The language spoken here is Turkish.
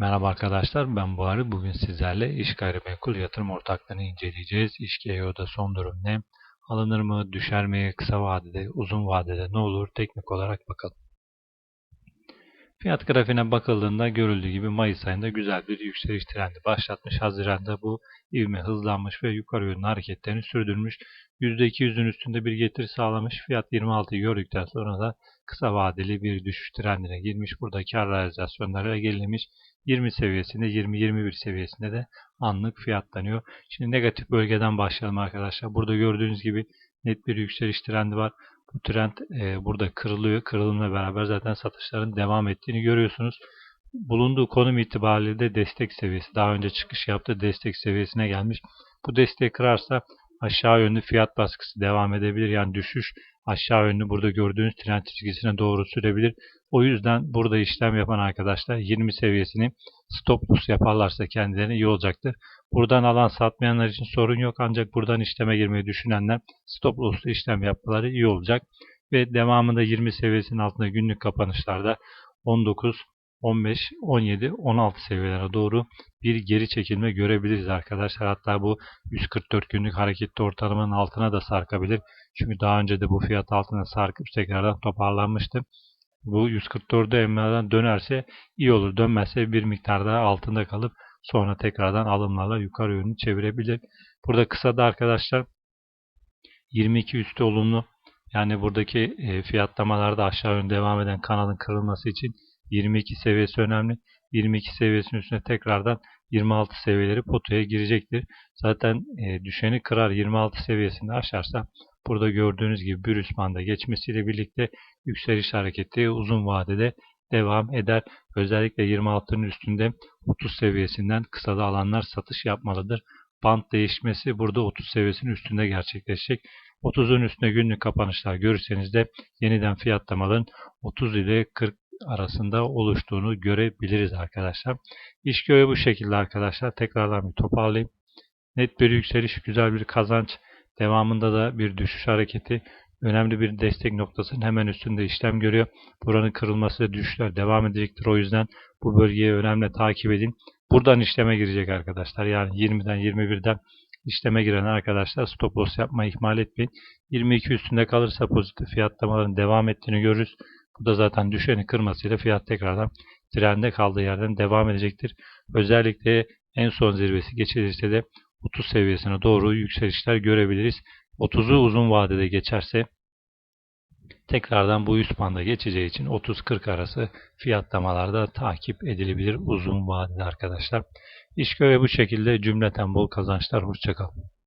Merhaba arkadaşlar ben Buhari. Bugün sizlerle iş gayrimenkul yatırım ortaklarını inceleyeceğiz. İş GEO'da son durum ne? Alınır mı? Düşer mi? Kısa vadede, uzun vadede ne olur? Teknik olarak bakalım. Fiyat grafiğine bakıldığında görüldüğü gibi Mayıs ayında güzel bir yükseliş trendi başlatmış. Haziran'da bu ivme hızlanmış ve yukarı yönlü hareketlerini sürdürmüş. %200'ün üstünde bir getiri sağlamış. Fiyat 26'yı gördükten sonra da kısa vadeli bir düşüş trendine girmiş. Burada kar realizasyonları gerilemiş. 20 seviyesinde 20-21 seviyesinde de anlık fiyatlanıyor. Şimdi negatif bölgeden başlayalım arkadaşlar. Burada gördüğünüz gibi net bir yükseliş trendi var. Bu trend e, burada kırılıyor. Kırılımla beraber zaten satışların devam ettiğini görüyorsunuz. Bulunduğu konum itibariyle de destek seviyesi. Daha önce çıkış yaptığı destek seviyesine gelmiş. Bu desteği kırarsa aşağı yönlü fiyat baskısı devam edebilir. Yani düşüş aşağı yönlü burada gördüğünüz trend çizgisine doğru sürebilir. O yüzden burada işlem yapan arkadaşlar 20 seviyesini stop loss yaparlarsa kendilerine iyi olacaktır. Buradan alan satmayanlar için sorun yok ancak buradan işleme girmeyi düşünenler stop loss işlem yapmaları iyi olacak. Ve devamında 20 seviyesinin altında günlük kapanışlarda 19, 15, 17, 16 seviyelere doğru bir geri çekilme görebiliriz arkadaşlar. Hatta bu 144 günlük hareketli ortalamanın altına da sarkabilir. Çünkü daha önce de bu fiyat altına sarkıp tekrardan toparlanmıştı. Bu 144'e emladan dönerse iyi olur. Dönmezse bir miktar daha altında kalıp sonra tekrardan alımlarla yukarı yönünü çevirebilir. Burada kısa da arkadaşlar 22 üstü olumlu. Yani buradaki e, fiyatlamalarda aşağı yönde devam eden kanalın kırılması için 22 seviyesi önemli. 22 seviyesinin üstüne tekrardan 26 seviyeleri potaya girecektir. Zaten e, düşeni kırar 26 seviyesini aşarsa burada gördüğünüz gibi bir üst geçmesiyle birlikte yükseliş hareketi uzun vadede devam eder. Özellikle 26'nın üstünde 30 seviyesinden kısada alanlar satış yapmalıdır. Band değişmesi burada 30 seviyesinin üstünde gerçekleşecek. 30'un üstünde günlük kapanışlar görürseniz de yeniden fiyatlamaların 30 ile 40 arasında oluştuğunu görebiliriz arkadaşlar. İş göğü bu şekilde arkadaşlar. Tekrardan bir toparlayayım. Net bir yükseliş, güzel bir kazanç. Devamında da bir düşüş hareketi. Önemli bir destek noktasının hemen üstünde işlem görüyor. Buranın kırılması ve düşüşler devam edecektir. O yüzden bu bölgeyi önemli takip edin. Buradan işleme girecek arkadaşlar. Yani 20'den 21'den işleme giren arkadaşlar stop loss yapmayı ihmal etmeyin. 22 üstünde kalırsa pozitif fiyatlamaların devam ettiğini görürüz. Bu da zaten düşeni kırmasıyla fiyat tekrardan trende kaldığı yerden devam edecektir. Özellikle en son zirvesi geçilirse de 30 seviyesine doğru yükselişler görebiliriz. 30'u uzun vadede geçerse tekrardan bu üst banda geçeceği için 30-40 arası fiyatlamalarda takip edilebilir uzun vadede arkadaşlar. İş göre bu şekilde cümleten bol kazançlar. Hoşçakalın.